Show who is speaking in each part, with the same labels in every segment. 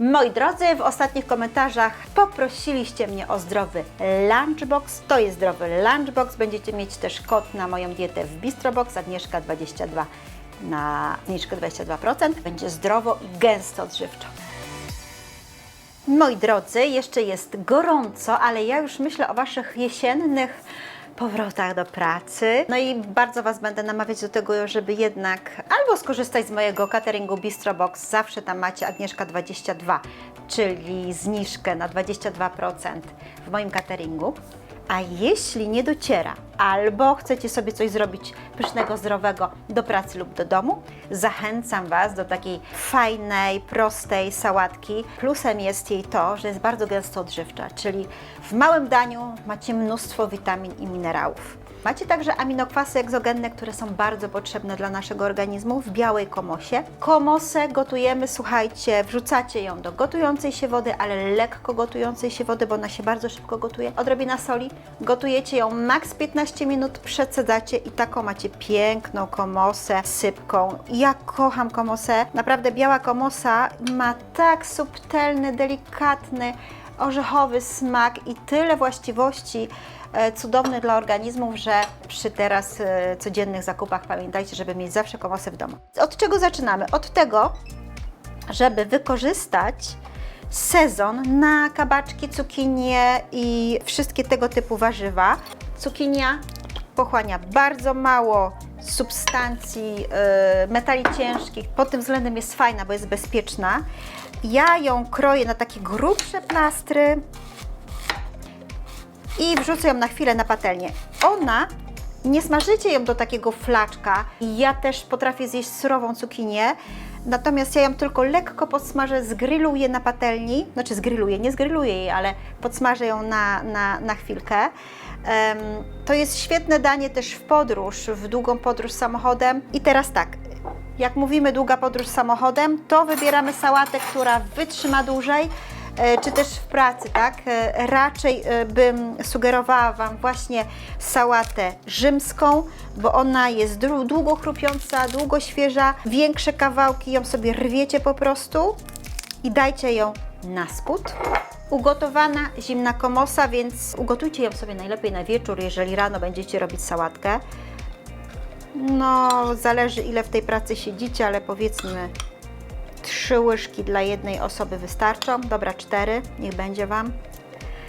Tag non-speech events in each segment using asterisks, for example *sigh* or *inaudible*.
Speaker 1: Moi drodzy, w ostatnich komentarzach poprosiliście mnie o zdrowy lunchbox. To jest zdrowy lunchbox. Będziecie mieć też kod na moją dietę w Bistrobox, Agnieszka 22 na zniżkę 22%. Będzie zdrowo i gęsto odżywczo. Moi drodzy, jeszcze jest gorąco, ale ja już myślę o Waszych jesiennych powrotach do pracy. No i bardzo Was będę namawiać do tego, żeby jednak albo skorzystać z mojego cateringu Bistro Box, zawsze tam macie Agnieszka 22, czyli zniżkę na 22% w moim cateringu. A jeśli nie dociera, albo chcecie sobie coś zrobić pysznego, zdrowego do pracy lub do domu, zachęcam Was do takiej fajnej, prostej sałatki. Plusem jest jej to, że jest bardzo gęsto odżywcza, czyli w małym daniu macie mnóstwo witamin i minerałów. Macie także aminokwasy egzogenne, które są bardzo potrzebne dla naszego organizmu w białej komosie. Komosę gotujemy, słuchajcie, wrzucacie ją do gotującej się wody, ale lekko gotującej się wody, bo ona się bardzo szybko gotuje. Odrobina soli, gotujecie ją maks 15 minut, przecedzacie i taką macie piękną komosę sypką. Ja kocham komosę, naprawdę biała komosa ma tak subtelny, delikatny, orzechowy smak i tyle właściwości e, cudownych dla organizmów, że przy teraz e, codziennych zakupach pamiętajcie, żeby mieć zawsze komosę w domu. Od czego zaczynamy? Od tego, żeby wykorzystać sezon na kabaczki, cukinie i wszystkie tego typu warzywa. Cukinia pochłania bardzo mało substancji, e, metali ciężkich. Pod tym względem jest fajna, bo jest bezpieczna. Ja ją kroję na takie grubsze plastry i wrzucę ją na chwilę na patelnię. Ona, nie smażycie ją do takiego flaczka. Ja też potrafię zjeść surową cukinię, natomiast ja ją tylko lekko podsmażę, zgryluję na patelni, znaczy zgryluję, nie zgryluję jej, ale podsmażę ją na, na, na chwilkę. Em, to jest świetne danie też w podróż, w długą podróż samochodem. I teraz tak, jak mówimy długa podróż samochodem, to wybieramy sałatę, która wytrzyma dłużej, e, czy też w pracy, tak? E, Raczej e, bym sugerowała Wam właśnie sałatę rzymską, bo ona jest dłu- długo chrupiąca, długo świeża, większe kawałki ją sobie rwiecie po prostu i dajcie ją na spód. Ugotowana zimna komosa, więc ugotujcie ją sobie najlepiej na wieczór, jeżeli rano będziecie robić sałatkę. No, zależy ile w tej pracy siedzicie, ale powiedzmy trzy łyżki dla jednej osoby wystarczą. Dobra, cztery, niech będzie Wam.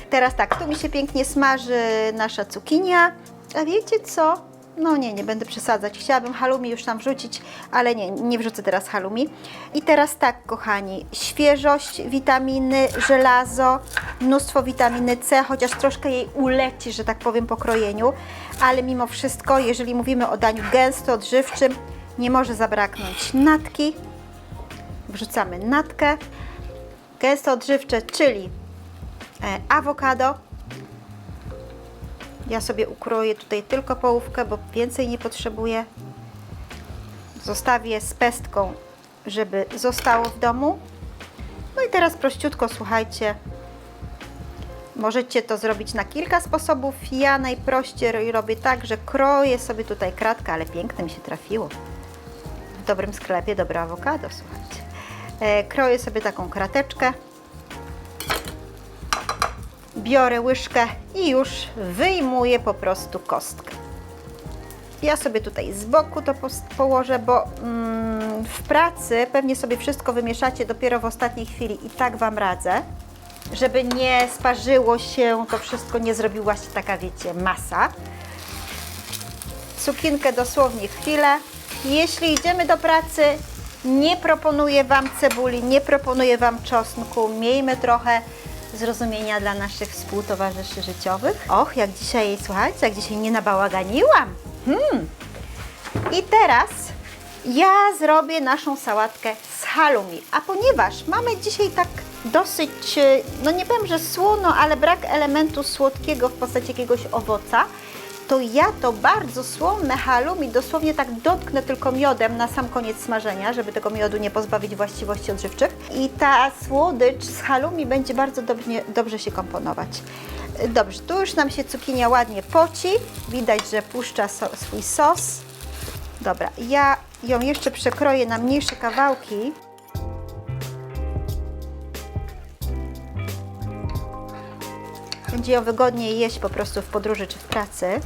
Speaker 1: Teraz tak, tu mi się pięknie smaży nasza cukinia. A wiecie co? No nie, nie będę przesadzać. Chciałabym halumi już tam wrzucić, ale nie, nie wrzucę teraz halumi. I teraz tak, kochani, świeżość, witaminy, żelazo, mnóstwo witaminy C, chociaż troszkę jej uleci, że tak powiem, po krojeniu, ale mimo wszystko, jeżeli mówimy o daniu gęsto, odżywczym, nie może zabraknąć natki. Wrzucamy natkę. Gęsto odżywcze, czyli e, awokado, ja sobie ukroję tutaj tylko połówkę, bo więcej nie potrzebuję. Zostawię z pestką, żeby zostało w domu. No i teraz prościutko, słuchajcie, możecie to zrobić na kilka sposobów. Ja najprościej robię tak, że kroję sobie tutaj kratkę, ale piękne mi się trafiło. W dobrym sklepie dobre awokado, słuchajcie. E, kroję sobie taką krateczkę biorę łyżkę i już wyjmuję po prostu kostkę. Ja sobie tutaj z boku to położę, bo mm, w pracy pewnie sobie wszystko wymieszacie dopiero w ostatniej chwili i tak Wam radzę, żeby nie sparzyło się, to wszystko nie zrobiła się taka, wiecie, masa. Cukinkę dosłownie chwilę. Jeśli idziemy do pracy, nie proponuję Wam cebuli, nie proponuję Wam czosnku. Miejmy trochę zrozumienia dla naszych współtowarzyszy życiowych. Och, jak dzisiaj, słuchajcie, jak dzisiaj nie nabałaganiłam. Hmm. I teraz ja zrobię naszą sałatkę z halloumi. A ponieważ mamy dzisiaj tak dosyć, e, no nie powiem, że słono, ale brak elementu słodkiego w postaci jakiegoś owoca, to ja to bardzo słone halloumi dosłownie tak dotknę tylko miodem na sam koniec smażenia, żeby tego miodu nie pozbawić właściwości odżywczych. I ta słodycz z halloumi będzie bardzo dobrze, dobrze się komponować. Dobrze, tu już nam się cukinia ładnie poci. Widać, że puszcza so, swój sos. Dobra, ja ją jeszcze przekroję na mniejsze kawałki. Będzie ją wygodniej jeść po prostu w podróży czy w pracy.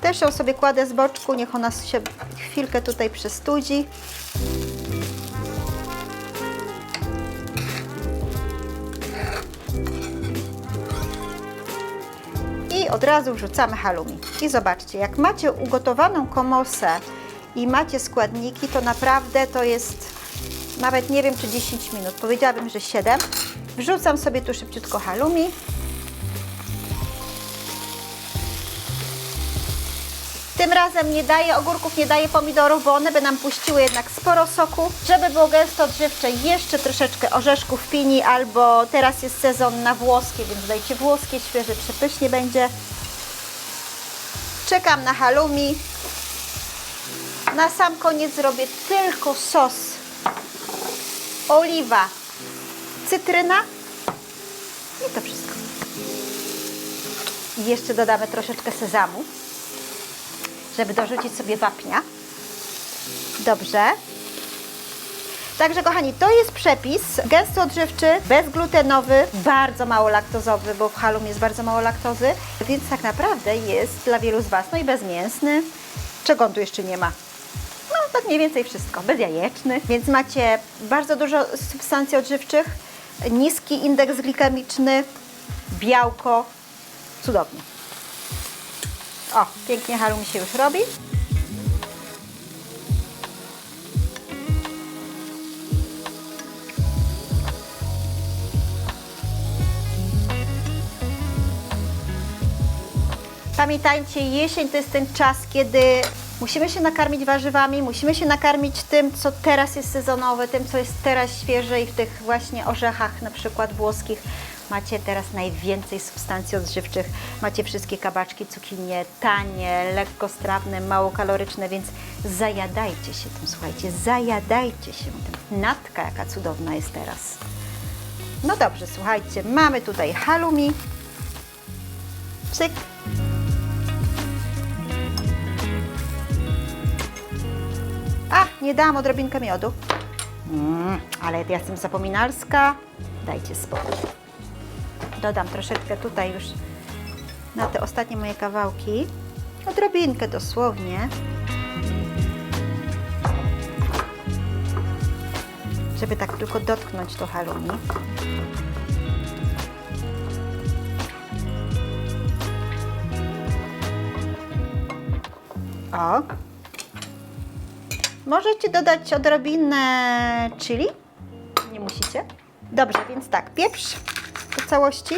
Speaker 1: Też ją sobie kładę z boczku, niech ona się chwilkę tutaj przestudzi. I od razu wrzucamy halloumi. I zobaczcie, jak macie ugotowaną komosę i macie składniki, to naprawdę to jest nawet nie wiem czy 10 minut, powiedziałabym, że 7. Wrzucam sobie tu szybciutko halloumi. Tym razem nie daję ogórków, nie daję pomidorów, bo one by nam puściły jednak sporo soku. Żeby było gęsto odżywcze, jeszcze troszeczkę orzeszków pini, albo teraz jest sezon na włoskie, więc dajcie włoskie, świeże, przepysznie będzie. Czekam na halloumi. Na sam koniec zrobię tylko sos. Oliwa, cytryna i to wszystko. I jeszcze dodamy troszeczkę sezamu żeby dorzucić sobie wapnia. Dobrze. Także kochani, to jest przepis gęsto odżywczy, bezglutenowy, bardzo mało laktozowy, bo w halum jest bardzo mało laktozy, więc tak naprawdę jest dla wielu z Was, no i bezmięsny. Czego on tu jeszcze nie ma? No, tak mniej więcej wszystko. Bezjajeczny, więc macie bardzo dużo substancji odżywczych, niski indeks glikemiczny, białko, cudownie. O, pięknie halu mi się już robi. Pamiętajcie, jesień to jest ten czas, kiedy musimy się nakarmić warzywami, musimy się nakarmić tym, co teraz jest sezonowe, tym, co jest teraz świeże i w tych właśnie orzechach, na przykład włoskich, macie teraz najwięcej substancji odżywczych. Macie wszystkie kabaczki, cukinie, tanie, lekkostrawne, mało kaloryczne, więc zajadajcie się tym, słuchajcie, zajadajcie się tym. Natka jaka cudowna jest teraz. No dobrze, słuchajcie, mamy tutaj halloumi. Cyk. A, nie dałam odrobinkę miodu. Mm, ale ja jestem zapominalska. Dajcie spokój. Dodam troszeczkę tutaj już na te ostatnie moje kawałki. Odrobinkę dosłownie. Żeby tak tylko dotknąć to halloumi. O. Możecie dodać odrobinę chili. Nie musicie. Dobrze, więc tak, pieprz całości.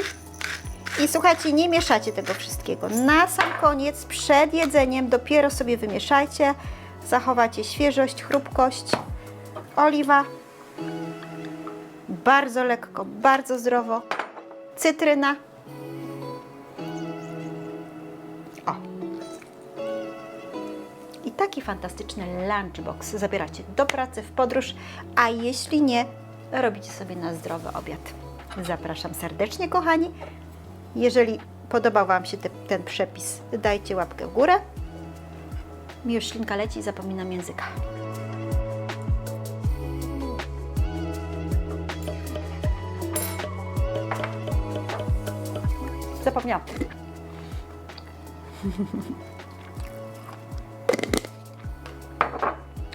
Speaker 1: I słuchajcie, nie mieszacie tego wszystkiego. Na sam koniec, przed jedzeniem, dopiero sobie wymieszajcie. Zachowacie świeżość, chrupkość. Oliwa. Bardzo lekko, bardzo zdrowo. Cytryna. O. I taki fantastyczny lunchbox zabieracie do pracy, w podróż, a jeśli nie, robicie sobie na zdrowy obiad. Zapraszam serdecznie, kochani. Jeżeli podobał Wam się te, ten przepis, dajcie łapkę w górę. Mi już ślinka leci i zapominam języka. Zapomniałam. *laughs*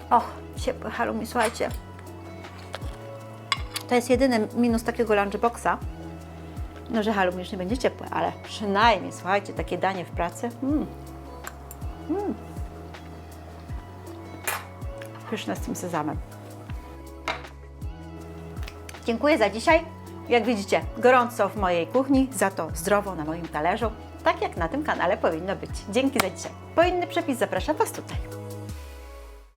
Speaker 1: Och, ciepłe halloumi, słuchajcie. To jest jedyny minus takiego lunchboxa, no że halloumi już nie będzie ciepłe, ale przynajmniej, słuchajcie, takie danie w pracy. Mm. Mm. Pyszne z tym sezamem. Dziękuję za dzisiaj. Jak widzicie, gorąco w mojej kuchni, za to zdrowo na moim talerzu, tak jak na tym kanale powinno być. Dzięki za dzisiaj. Po inny przepis zapraszam Was tutaj.